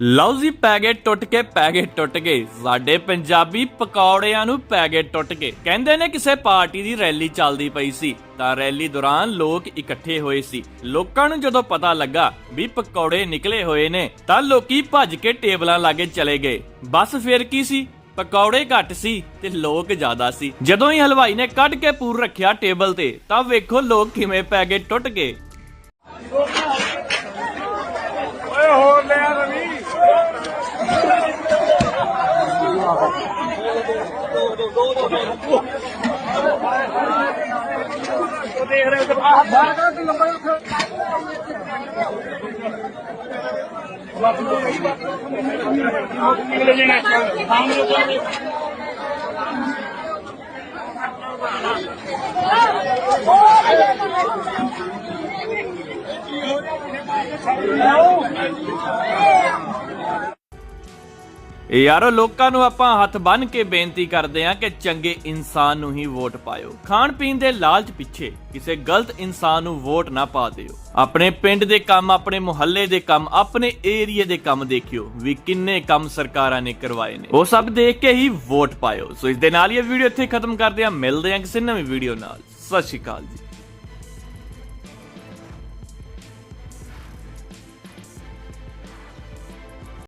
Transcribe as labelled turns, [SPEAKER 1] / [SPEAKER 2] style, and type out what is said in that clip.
[SPEAKER 1] ਲਓ ਜੀ ਪੈ ਗਏ ਟੁੱਟ ਕੇ ਪੈ ਗਏ ਟੁੱਟ ਗਏ। ਸਾਡੇ ਪੰਜਾਬੀ ਪਕੌੜਿਆਂ ਨੂੰ ਪੈ ਗਏ ਟੁੱਟ ਕੇ ਕਹਿੰਦੇ ਨੇ ਕਿਸੇ ਪਾਰਟੀ ਦੀ ਰੈਲੀ ਚੱਲਦੀ ਪਈ ਸੀ। ਤਾਂ ਰੈਲੀ ਦੌਰਾਨ ਲੋਕ ਇਕੱਠੇ ਹੋਏ ਸੀ। ਲੋਕਾਂ ਨੂੰ ਜਦੋਂ ਪਤਾ ਲੱਗਾ ਵੀ ਪਕੌੜੇ ਨਿਕਲੇ ਹੋਏ ਨੇ, ਤਾਂ ਲੋਕੀ ਭੱਜ ਕੇ ਟੇਬਲਾਂ ਲਾਗੇ ਚਲੇ ਗਏ। ਬਸ ਫੇਰ ਕੀ ਸੀ? ਪਕੌੜੇ ਘੱਟ ਸੀ ਤੇ ਲੋਕ ਜ਼ਿਆਦਾ ਸੀ। ਜਦੋਂ ਹੀ ਹਲਵਾਈ ਨੇ ਕੱਢ ਕੇ ਪੂਰ ਰੱਖਿਆ ਟੇਬਲ ਤੇ, ਤਾਂ ਵੇਖੋ ਲੋਕ ਕਿਵੇਂ ਪੈ ਗਏ ਟੁੱਟ ਗਏ।
[SPEAKER 2] ਉਹ ਦੇਖ ਰਹੇ ਹੋ ਆਹ ਬਾਹਰ ਦਾ ਲੰਬਾ ਉੱਠ ਨਿਕਲੇ ਜਣੇ ਸਾਹਮਣੇ ਤੋਂ
[SPEAKER 1] ਇਹ ਯਾਰੋ, ਲੋਕਾਂ ਨੂੰ ਆਪਾਂ ਹੱਥ ਬੰਨ ਕੇ ਬੇਨਤੀ ਕਰਦੇ ਹਾਂ ਕਿ ਚੰਗੇ ਇਨਸਾਨ ਨੂੰ ਹੀ ਵੋਟ ਪਾਇਓ। ਖਾਣ ਪੀਣ ਦੇ ਲਾਲਚ ਪਿੱਛੇ ਕਿਸੇ ਗਲਤ ਇਨਸਾਨ ਨੂੰ ਵੋਟ ਨਾ ਪਾ ਦਿਓ। ਆਪਣੇ ਪਿੰਡ ਦੇ ਕੰਮ, ਆਪਣੇ ਮੁਹੱਲੇ ਦੇ ਕੰਮ, ਆਪਣੇ ਏਰੀਏ ਦੇ ਕੰਮ ਦੇਖਿਓ। ਵੀ ਕਿੰਨੇ ਕੰਮ ਸਰਕਾਰਾਂ ਨੇ ਕਰਵਾਏ ਨੇ। ਉਹ ਸਭ ਦੇਖ ਕੇ ਹੀ ਵੋਟ ਪਾਇਓ। ਸੋ ਇਸ ਦੇ ਨਾਲ ਇਹ ਵੀਡੀਓ ਇੱਥੇ ਖਤਮ ਕਰਦੇ ਹਾਂ। ਮਿਲਦੇ ਹਾਂ ਕਿਸੇ ਨਵੀਂ ਵੀਡੀਓ ਨਾਲ। ਸਤਿ ਸ਼੍ਰੀ ਅਕਾਲ ਜੀ।